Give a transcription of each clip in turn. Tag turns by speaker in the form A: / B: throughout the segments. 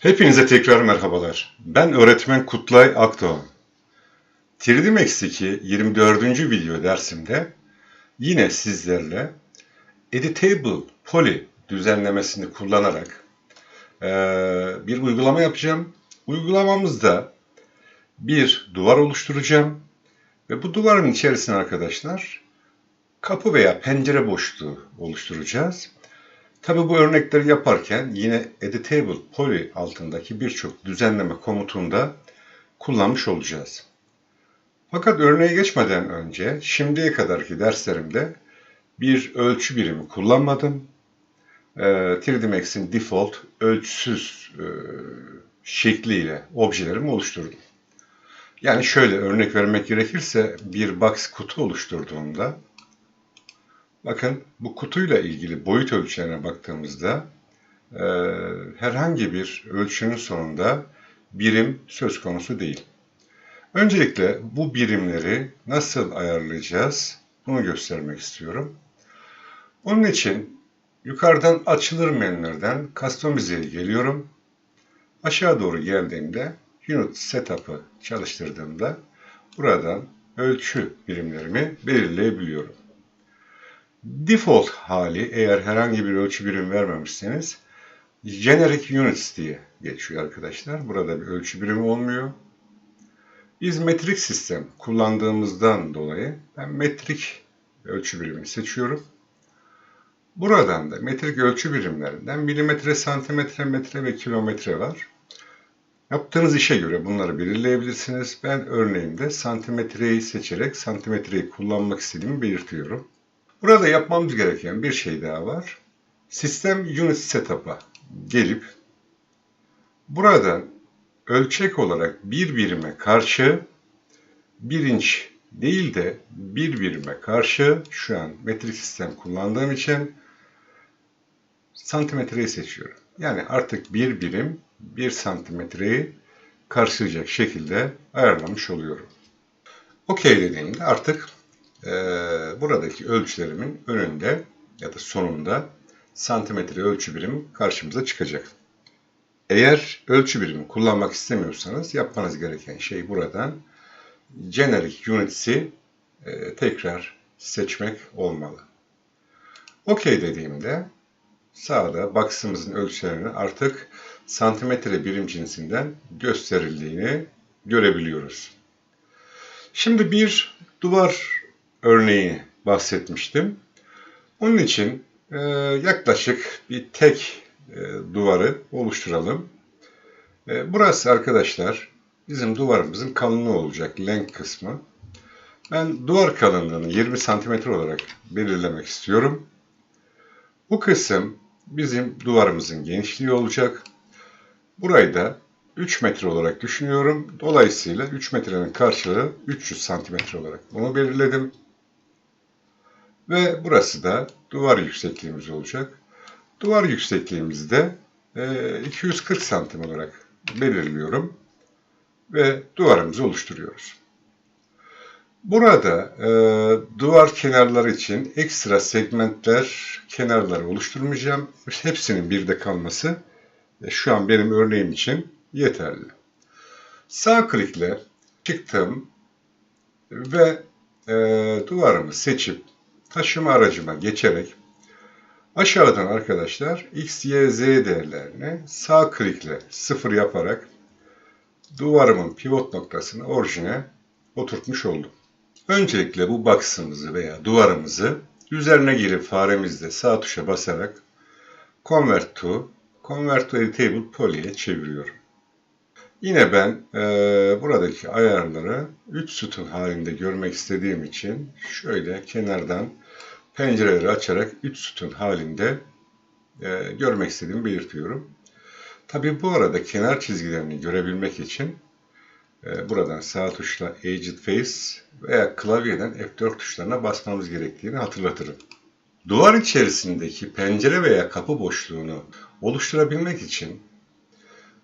A: Hepinize tekrar merhabalar. Ben öğretmen Kutlay Akdoğan. 3D Max'teki 24. video dersimde yine sizlerle Editable Poly düzenlemesini kullanarak eee, bir uygulama yapacağım. Uygulamamızda bir duvar oluşturacağım ve bu duvarın içerisine arkadaşlar kapı veya pencere boşluğu oluşturacağız. Tabi bu örnekleri yaparken yine Editable Poly altındaki birçok düzenleme komutunda kullanmış olacağız. Fakat örneğe geçmeden önce şimdiye kadarki derslerimde bir ölçü birimi kullanmadım. Ee, 3D Max'in default ölçüsüz e, şekliyle objelerimi oluşturdum. Yani şöyle örnek vermek gerekirse bir box kutu oluşturduğumda Bakın bu kutuyla ilgili boyut ölçülerine baktığımızda e, herhangi bir ölçünün sonunda birim söz konusu değil. Öncelikle bu birimleri nasıl ayarlayacağız bunu göstermek istiyorum. Onun için yukarıdan açılır menülerden Customize'ye geliyorum. Aşağı doğru geldiğimde Unit Setup'ı çalıştırdığımda buradan ölçü birimlerimi belirleyebiliyorum. Default hali eğer herhangi bir ölçü birim vermemişseniz Generic Units diye geçiyor arkadaşlar. Burada bir ölçü birimi olmuyor. Biz metrik sistem kullandığımızdan dolayı ben metrik ölçü birimini seçiyorum. Buradan da metrik ölçü birimlerinden milimetre, santimetre, metre ve kilometre var. Yaptığınız işe göre bunları belirleyebilirsiniz. Ben örneğimde santimetreyi seçerek santimetreyi kullanmak istediğimi belirtiyorum. Burada yapmamız gereken bir şey daha var. Sistem Unit Setup'a gelip buradan ölçek olarak bir birime karşı bir inç değil de bir birime karşı şu an metrik sistem kullandığım için santimetreyi seçiyorum. Yani artık bir birim bir santimetreyi karşılayacak şekilde ayarlamış oluyorum. Okey dediğimde artık e, buradaki ölçülerimin önünde ya da sonunda santimetre ölçü birimi karşımıza çıkacak. Eğer ölçü birimi kullanmak istemiyorsanız yapmanız gereken şey buradan Generic Units'i e, tekrar seçmek olmalı. OK dediğimde sağda box'ımızın ölçülerini artık santimetre birim cinsinden gösterildiğini görebiliyoruz. Şimdi bir duvar örneği bahsetmiştim. Onun için e, yaklaşık bir tek e, duvarı oluşturalım. E, burası arkadaşlar bizim duvarımızın kalınlığı olacak length kısmı. Ben duvar kalınlığını 20 santimetre olarak belirlemek istiyorum. Bu kısım bizim duvarımızın genişliği olacak. Burayı da 3 metre olarak düşünüyorum. Dolayısıyla 3 metrenin karşılığı 300 santimetre olarak bunu belirledim. Ve burası da duvar yüksekliğimiz olacak. Duvar yüksekliğimizi de e, 240 santim olarak belirliyorum. Ve duvarımızı oluşturuyoruz. Burada e, duvar kenarları için ekstra segmentler, kenarları oluşturmayacağım. Hepsinin birde kalması e, şu an benim örneğim için yeterli. Sağ klikle çıktım ve e, duvarımı seçip taşıma aracıma geçerek aşağıdan arkadaşlar x, y, z değerlerini sağ klikle sıfır yaparak duvarımın pivot noktasını orijine oturtmuş oldum. Öncelikle bu box'ımızı veya duvarımızı üzerine gelip faremizle sağ tuşa basarak Convert to Convert to Editable Poly'ye çeviriyorum. Yine ben e, buradaki ayarları 3 sütun halinde görmek istediğim için şöyle kenardan pencereleri açarak 3 sütun halinde e, görmek istediğimi belirtiyorum. Tabi bu arada kenar çizgilerini görebilmek için e, buradan sağ tuşla Aged Face veya klavyeden F4 tuşlarına basmamız gerektiğini hatırlatırım. Duvar içerisindeki pencere veya kapı boşluğunu oluşturabilmek için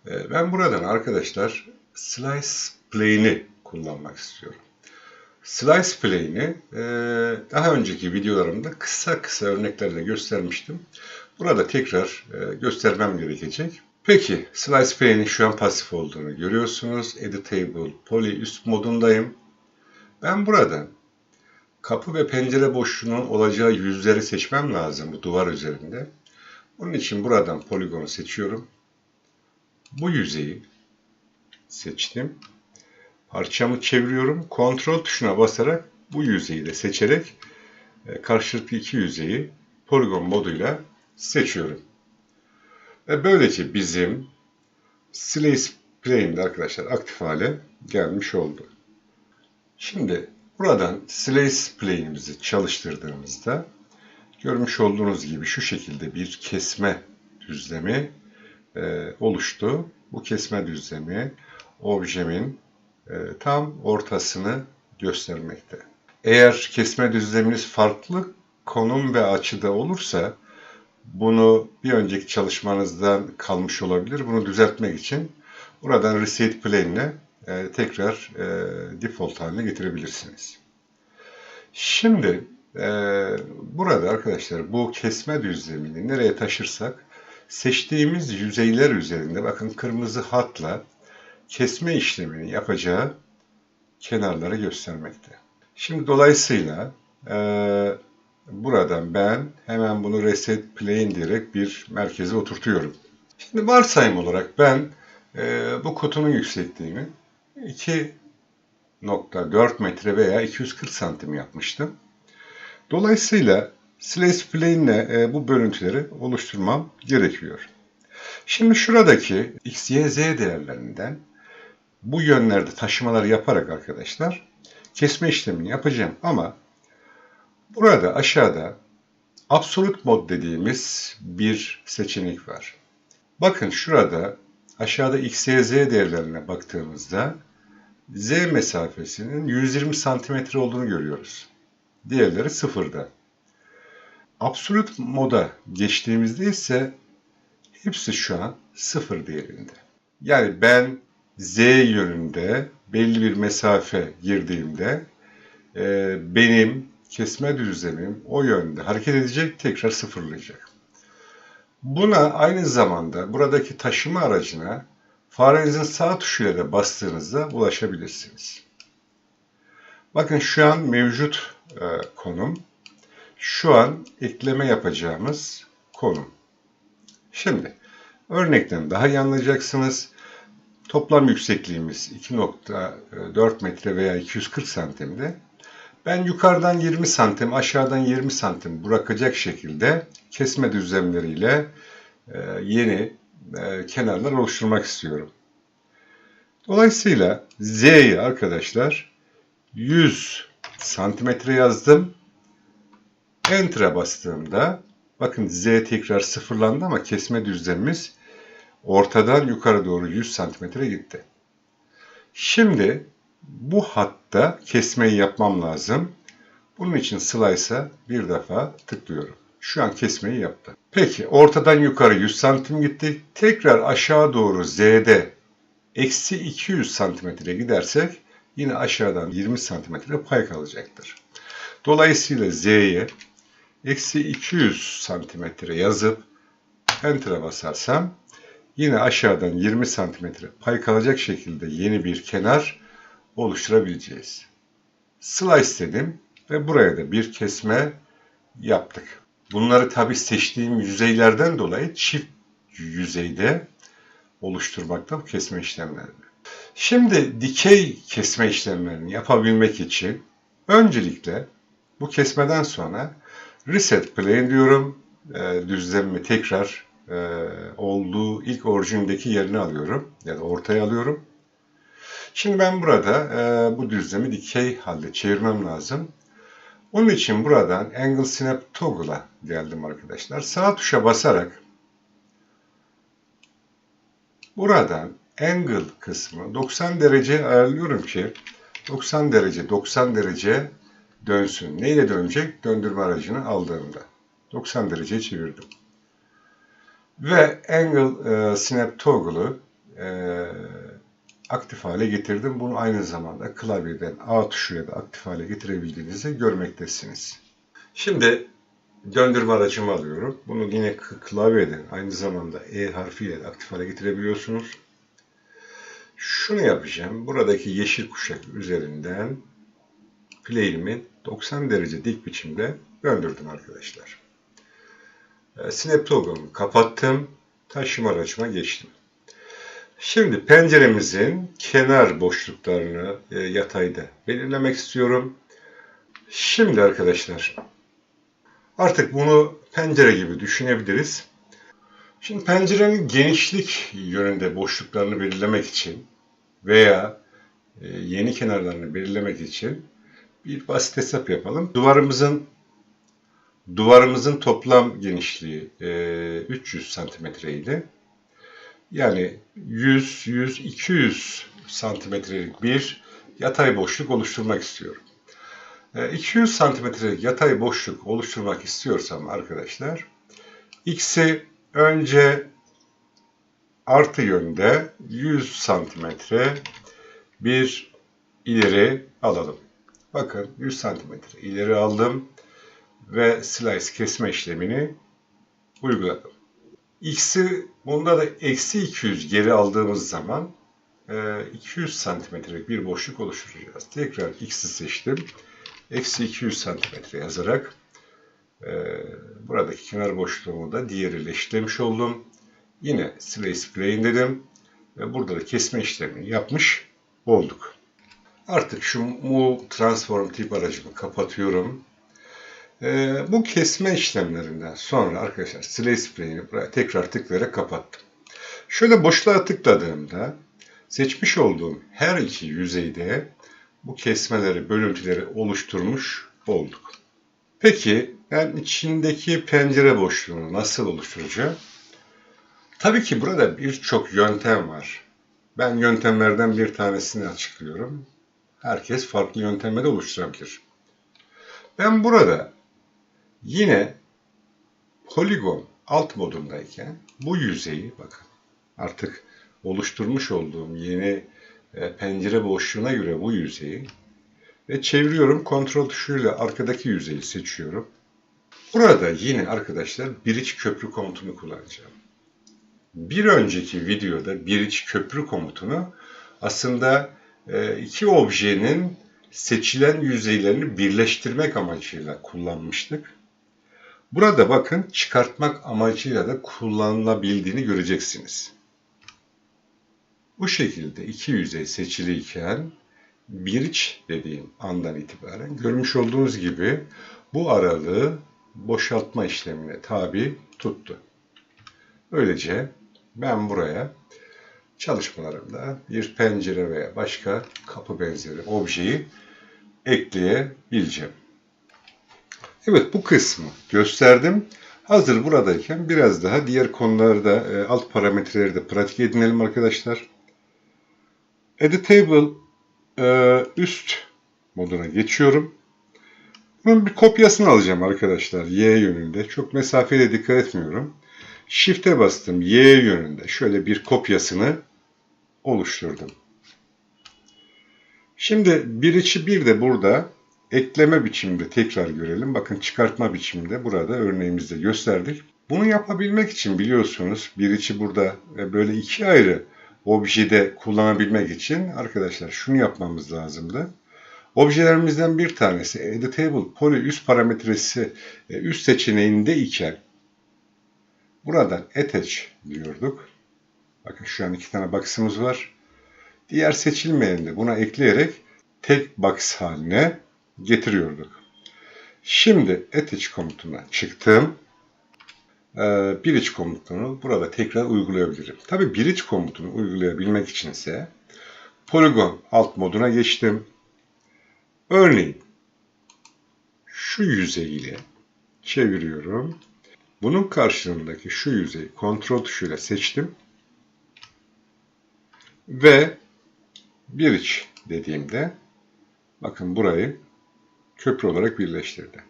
A: e, ben buradan arkadaşlar Slice Plane'i kullanmak istiyorum. Slice Plane'i e, daha önceki videolarımda kısa kısa örneklerle göstermiştim. Burada tekrar e, göstermem gerekecek. Peki, Slice Plane'in şu an pasif olduğunu görüyorsunuz. Editable Poly üst modundayım. Ben burada kapı ve pencere boşluğunun olacağı yüzleri seçmem lazım bu duvar üzerinde. Bunun için buradan poligonu seçiyorum. Bu yüzeyi seçtim. Parçamı çeviriyorum. Kontrol tuşuna basarak bu yüzeyi de seçerek e, karşılıklı iki yüzeyi poligon moduyla seçiyorum. Ve böylece bizim Slice Plane'de arkadaşlar aktif hale gelmiş oldu. Şimdi buradan Slice Plane'imizi çalıştırdığımızda görmüş olduğunuz gibi şu şekilde bir kesme düzlemi e, oluştu. Bu kesme düzlemi objemin tam ortasını göstermekte. Eğer kesme düzleminiz farklı konum ve açıda olursa bunu bir önceki çalışmanızdan kalmış olabilir. Bunu düzeltmek için buradan Reset Plane'le e, tekrar e, default haline getirebilirsiniz. Şimdi e, burada arkadaşlar bu kesme düzlemini nereye taşırsak seçtiğimiz yüzeyler üzerinde bakın kırmızı hatla kesme işlemini yapacağı kenarları göstermekte. Şimdi dolayısıyla e, buradan ben hemen bunu reset plane diyerek bir merkeze oturtuyorum. Şimdi varsayım olarak ben e, bu kutunun yüksekliğini 2.4 metre veya 240 santim yapmıştım. Dolayısıyla Slice Plane ile e, bu bölüntüleri oluşturmam gerekiyor. Şimdi şuradaki x, y, z değerlerinden bu yönlerde taşımalar yaparak arkadaşlar kesme işlemini yapacağım. Ama burada aşağıda Absolute Mod dediğimiz bir seçenek var. Bakın şurada aşağıda x, y, z değerlerine baktığımızda z mesafesinin 120 santimetre olduğunu görüyoruz. Diğerleri sıfırda. Absolute moda geçtiğimizde ise hepsi şu an sıfır değerinde. Yani ben z yönünde belli bir mesafe girdiğimde e, benim kesme düzlemim o yönde hareket edecek tekrar sıfırlayacak. Buna aynı zamanda buradaki taşıma aracına farenizin sağ tuşuyla da bastığınızda ulaşabilirsiniz. Bakın şu an mevcut e, konum. Şu an ekleme yapacağımız konum. Şimdi örnekten daha iyi anlayacaksınız. Toplam yüksekliğimiz 2.4 metre veya 240 santimde. Ben yukarıdan 20 santim, aşağıdan 20 santim bırakacak şekilde kesme düzlemleriyle e, yeni e, kenarlar oluşturmak istiyorum. Dolayısıyla Z'yi arkadaşlar 100 santimetre yazdım. Enter'a bastığımda bakın Z tekrar sıfırlandı ama kesme düzlemimiz ortadan yukarı doğru 100 santimetre gitti. Şimdi bu hatta kesmeyi yapmam lazım. Bunun için slice'a bir defa tıklıyorum. Şu an kesmeyi yaptı. Peki ortadan yukarı 100 santim gitti. Tekrar aşağı doğru Z'de eksi 200 santimetre gidersek yine aşağıdan 20 santimetre pay kalacaktır. Dolayısıyla Z'ye eksi 200 santimetre yazıp Enter'a basarsam yine aşağıdan 20 santimetre pay kalacak şekilde yeni bir kenar oluşturabileceğiz. Slice dedim ve buraya da bir kesme yaptık. Bunları tabi seçtiğim yüzeylerden dolayı çift yüzeyde oluşturmakta bu kesme işlemlerini. Şimdi dikey kesme işlemlerini yapabilmek için öncelikle bu kesmeden sonra reset plane diyorum. E, düzlemimi tekrar olduğu ilk orijindeki yerini alıyorum ya da ortaya alıyorum. Şimdi ben burada e, bu düzlemi dikey halde çevirmem lazım. Onun için buradan Angle Snap Toggle'a geldim arkadaşlar. Sağ tuşa basarak buradan Angle kısmı 90 derece ayarlıyorum ki 90 derece 90 derece dönsün. Neyle dönecek? Döndürme aracını aldığımda. 90 derece çevirdim. Ve Angle e, Snap Toggle'ı e, aktif hale getirdim. Bunu aynı zamanda klavyeden A tuşuyla da aktif hale getirebildiğinizi görmektesiniz. Şimdi döndürme aracımı alıyorum. Bunu yine klavyeden aynı zamanda E harfiyle aktif hale getirebiliyorsunuz. Şunu yapacağım. Buradaki yeşil kuşak üzerinden play'imi 90 derece dik biçimde döndürdüm arkadaşlar. E, Snap toggle'ımı kapattım. Taşıma aracıma geçtim. Şimdi penceremizin kenar boşluklarını e, yatayda belirlemek istiyorum. Şimdi arkadaşlar artık bunu pencere gibi düşünebiliriz. Şimdi pencerenin genişlik yönünde boşluklarını belirlemek için veya e, yeni kenarlarını belirlemek için bir basit hesap yapalım. Duvarımızın duvarımızın toplam genişliği e, 300 santimetre idi. Yani 100, 100, 200 santimetrelik bir yatay boşluk oluşturmak istiyorum. E, 200 santimetrelik yatay boşluk oluşturmak istiyorsam arkadaşlar, x'i önce artı yönde 100 santimetre bir ileri alalım. Bakın 100 santimetre ileri aldım ve slice kesme işlemini uyguladım. X'i bunda da eksi 200 geri aldığımız zaman e, 200 santimetrelik bir boşluk oluşturacağız. Tekrar X'i seçtim. Eksi 200 santimetre yazarak e, buradaki kenar boşluğumu da diğeriyle eşitlemiş oldum. Yine slice plane dedim ve burada da kesme işlemini yapmış olduk. Artık şu Move Transform tip aracımı kapatıyorum. Ee, bu kesme işlemlerinden sonra arkadaşlar Plane'i buraya tekrar tıklayarak kapattım. Şöyle boşluğa tıkladığımda seçmiş olduğum her iki yüzeyde bu kesmeleri, bölüntüleri oluşturmuş olduk. Peki ben içindeki pencere boşluğunu nasıl oluşturacağım? Tabii ki burada birçok yöntem var. Ben yöntemlerden bir tanesini açıklıyorum. Herkes farklı yöntemleri oluşturabilir. Ben burada yine poligon alt modundayken bu yüzeyi bakın artık oluşturmuş olduğum yeni e, pencere boşluğuna göre bu yüzeyi ve çeviriyorum. Kontrol tuşuyla arkadaki yüzeyi seçiyorum. Burada yine arkadaşlar iç köprü komutunu kullanacağım. Bir önceki videoda iç köprü komutunu aslında e, iki objenin seçilen yüzeylerini birleştirmek amacıyla kullanmıştık. Burada bakın çıkartmak amacıyla da kullanılabildiğini göreceksiniz. Bu şekilde iki yüzey seçiliyken bir iç dediğim andan itibaren görmüş olduğunuz gibi bu aralığı boşaltma işlemine tabi tuttu. Böylece ben buraya çalışmalarımda bir pencere veya başka kapı benzeri objeyi ekleyebileceğim. Evet bu kısmı gösterdim. Hazır buradayken biraz daha diğer konularda e, alt parametreleri de pratik edinelim arkadaşlar. Editable e, üst moduna geçiyorum. Bunun bir kopyasını alacağım arkadaşlar Y yönünde. Çok mesafeye dikkat etmiyorum. Shift'e bastım Y yönünde. Şöyle bir kopyasını oluşturdum. Şimdi bir içi bir de burada ekleme biçiminde tekrar görelim. Bakın çıkartma biçiminde burada örneğimizde gösterdik. Bunu yapabilmek için biliyorsunuz bir içi burada böyle iki ayrı objede kullanabilmek için arkadaşlar şunu yapmamız lazımdı. Objelerimizden bir tanesi Editable Poly üst parametresi e, üst seçeneğinde iken buradan Attach diyorduk. Bakın şu an iki tane box'ımız var. Diğer seçilmeyeni de buna ekleyerek tek box haline getiriyorduk. Şimdi Attach komutuna çıktım. Ee, bir iç komutunu burada tekrar uygulayabilirim. Tabi bir iç komutunu uygulayabilmek içinse Polygon alt moduna geçtim. Örneğin şu yüzey ile çeviriyorum. Bunun karşılığındaki şu yüzeyi kontrol tuşuyla seçtim. Ve bir iç dediğimde bakın burayı köprü olarak birleştirdi.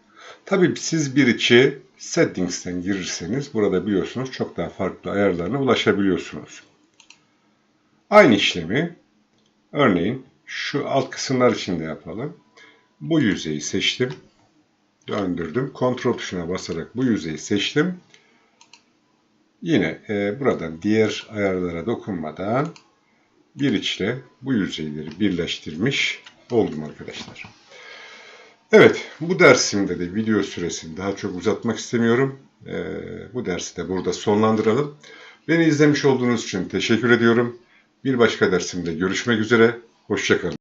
A: Tabii siz bir içi settings'ten girirseniz burada biliyorsunuz çok daha farklı ayarlarına ulaşabiliyorsunuz. Aynı işlemi örneğin şu alt kısımlar için de yapalım. Bu yüzeyi seçtim. döndürdüm. Kontrol tuşuna basarak bu yüzeyi seçtim. Yine e, buradan diğer ayarlara dokunmadan bir içle bu yüzeyleri birleştirmiş oldum arkadaşlar. Evet, bu dersimde de video süresini daha çok uzatmak istemiyorum. E, bu dersi de burada sonlandıralım. Beni izlemiş olduğunuz için teşekkür ediyorum. Bir başka dersimde görüşmek üzere. Hoşçakalın.